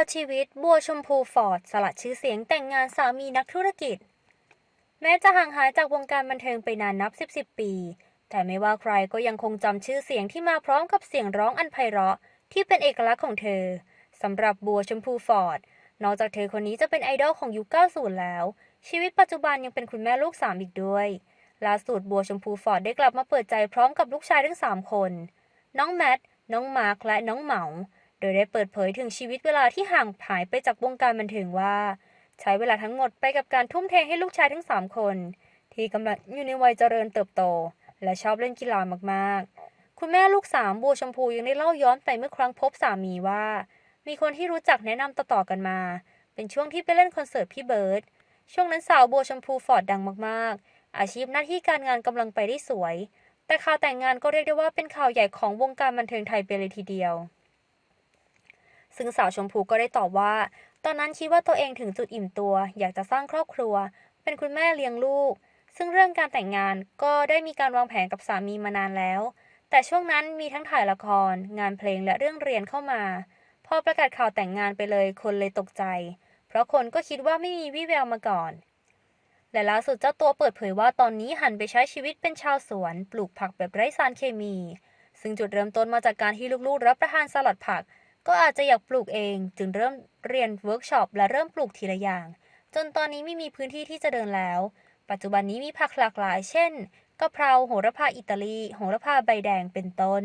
อดชีวิตบัวชมพูฟอร์ด สลัดชื่อเสียงแต่งงานสามีนักธุรกิจ แม้จะห่างหายจากวงการบันเทิงไปนานนับ 10 10ปี แต่ไม่ว่าใครก็ยังคงจำชื่อเสียงที่มาพร้อมกับเสียงร้องอันไพเราะ ที่เป็นเอกลักษณ์ของเธอสำหรับบัวชมพูฟอร์ด นอกจากเธอคนนี้จะเป็นไอดอลของยุค 90 แล้ว ชีวิตปัจจุบันยังเป็นคุณแม่ลูกสามอีกด้วยล่าสุดบัวชมพูฟอร์ดได้กลับมาเปิดใจพร้อมกับลูกชายทั้ง 3 คน น้องแมท น้องมาร์คและน้องเหมา โดยได้เปิดเผยถึงชีวิตเวลาที่ห่างหายไปจากวงการบันเทิงว่า ใช้เวลาทั้งหมดไปกับการทุ่มเทให้ลูกชายทั้ง 3 คน ที่กำลังอยู่ในวัยเจริญเติบโต และชอบเล่นกีฬามากๆ คุณแม่ลูกสามบัวชมพูยังได้เล่าย้อนไปเมื่อครั้งพบสามีว่า มีคนที่รู้จักแนะนำต่อๆกันมา เป็นช่วงที่ไปเล่นคอนเสิร์ตพี่เบิร์ดช่วงนั้นสาวบัวชมพูฟอร์ดดังมากๆ อาชีพหน้าที่การงานกำลังไปได้สวย แต่ข่าวแต่งงานก็เรียกได้ว่าเป็นข่าวใหญ่ของวงการบันเทิงไทยไปเลยทีเดียว ซึ่งสาวชมพูก็ได้ตอบว่า ตอนนั้นคิดว่าตัวเองถึงจุดอิ่มตัว อยากจะสร้างครอบครัว เป็นคุณแม่เลี้ยงลูก ซึ่งเรื่องการแต่งงานก็ได้มีการวางแผนกับสามีมานานแล้ว แต่ช่วงนั้นมีทั้งถ่ายละคร งานเพลงและเรื่องเรียนเข้ามา พอประกาศข่าวแต่งงานไปเลยคนเลยตกใจ เพราะคนก็คิดว่าไม่มีวี่แววมาก่อนและล่าสุดเจ้าตัวเปิดเผยว่าตอนนี้หันไปใช้ชีวิตเป็นชาวสวน ปลูกผักแบบไร้สารเคมี ซึ่งจุดเริ่มต้นมาจากการที่ลูกๆ รับประทานสลัดผัก ก็อาจจะอยากปลูกเองจึงเริ่มเรียนเวิร์กช็อปและเริ่มปลูกทีละอย่าง จนตอนนี้ไม่มีพื้นที่ที่จะเดินแล้ว ปัจจุบันนี้มีผักหลากหลาย เช่นกะเพราโหระพาอิตาลี โหระพาใบแดงเป็นต้น